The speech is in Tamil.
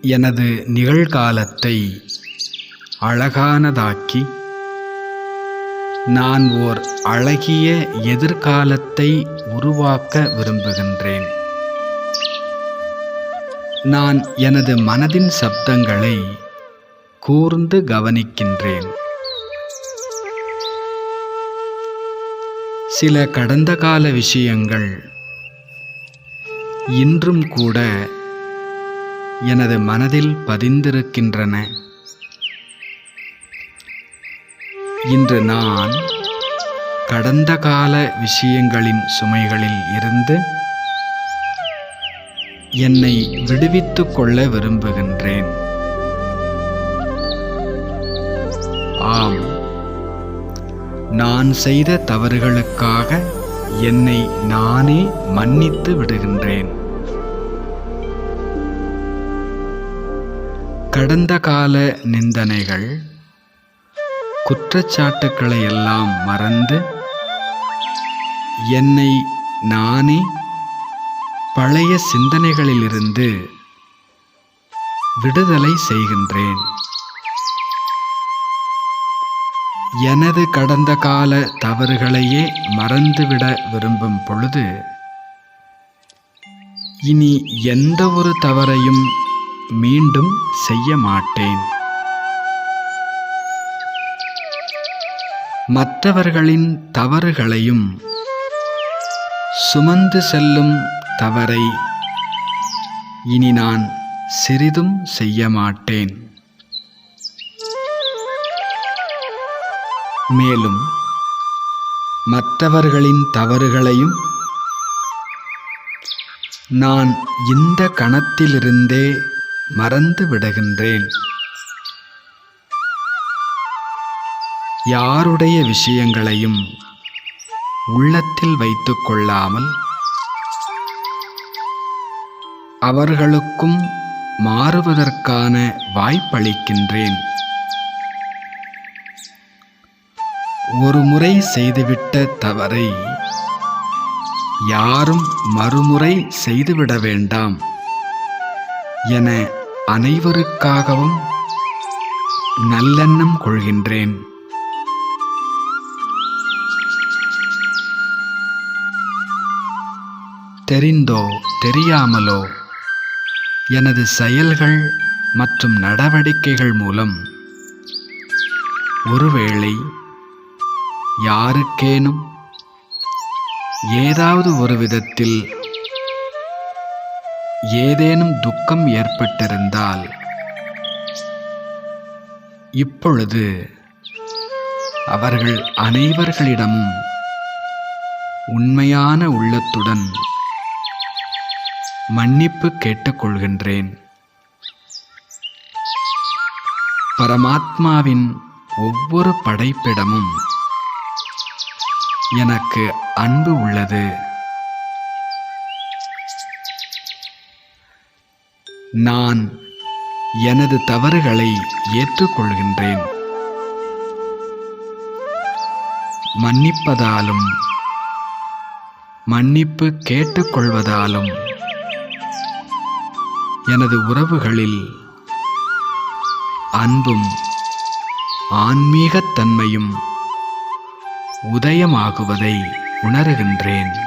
எனது நிகழ்காலத்தை அழகானதாக்கி நான் ஓர் அழகிய எதிர்காலத்தை உருவாக்க விரும்புகின்றேன். நான் எனது மனதின் சப்தங்களை கூர்ந்து கவனிக்கின்றேன். சில கடந்த கால விஷயங்கள் இன்றும் கூட எனது மனதில் பதிந்திருக்கின்றன. இன்று நான் கடந்த கால விஷயங்களின் சுமைகளில் இருந்து என்னை விடுவித்துக் கொள்ள விரும்புகின்றேன். ஆம் நான் செய்த தவறுகளுக்காக என்னை நானே மன்னித்து விடுகின்றேன். கடந்த கால நிந்தனைகள் குற்றச்சாட்டுக்களை எல்லாம் மறந்து என்னை நானே பழைய சிந்தனைகளிலிருந்து விடுதலை செய்கின்றேன். எனது கடந்த கால தவறுகளையே மறந்துவிட விரும்பும் பொழுது இனி எந்த ஒரு தவறையும் மீண்டும் செய்ய மாட்டேன். மற்றவர்களின் தவறுகளையும் சுமந்து செல்லும் தவறை இனி நான் சிறிதும் செய்ய மாட்டேன். மேலும் மற்றவர்களின் தவறுகளையும் நான் இந்த கணத்திலிருந்தே மறந்து விடுகின்றேன். யாருடைய விஷயங்களையும் உள்ளத்தில் வைத்துக் கொள்ளாமல் அவர்களுக்கும் மாறுவதற்கான வாய்ப்பளிக்கின்றேன். ஒரு முறை செய்துவிட்ட தவறை. யாரும் மறுமுறை செய்துவிட வேண்டாம். என அனைவருக்காகவும் நல்லெண்ணம் கொள்கின்றேன். தெரிந்தோ தெரியாமலோ எனது செயல்கள் மற்றும் நடவடிக்கைகள் மூலம் ஒருவேளை யாருக்கேனும்? ஏதாவது ஒரு விதத்தில் ஏதேனும் துக்கம் ஏற்பட்டிருந்தால் இப்பொழுது அவர்கள் அனைவர்களிடமும் உண்மையான உள்ளத்துடன் மன்னிப்பு கேட்டுக்கொள்கின்றேன். பரமாத்மாவின் ஒவ்வொரு படைப்பிடமும் எனக்கு அன்பு உள்ளது. நான் எனது தவறுகளை ஏற்றுக்கொள்கின்றேன். மன்னிப்பதாலும் மன்னிப்பு கேட்டுக்கொள்வதாலும் எனது உறவுகளில் அன்பும் ஆன்மீகத்தன்மையும் உதயமாகுவதை உணர்கின்றேன்.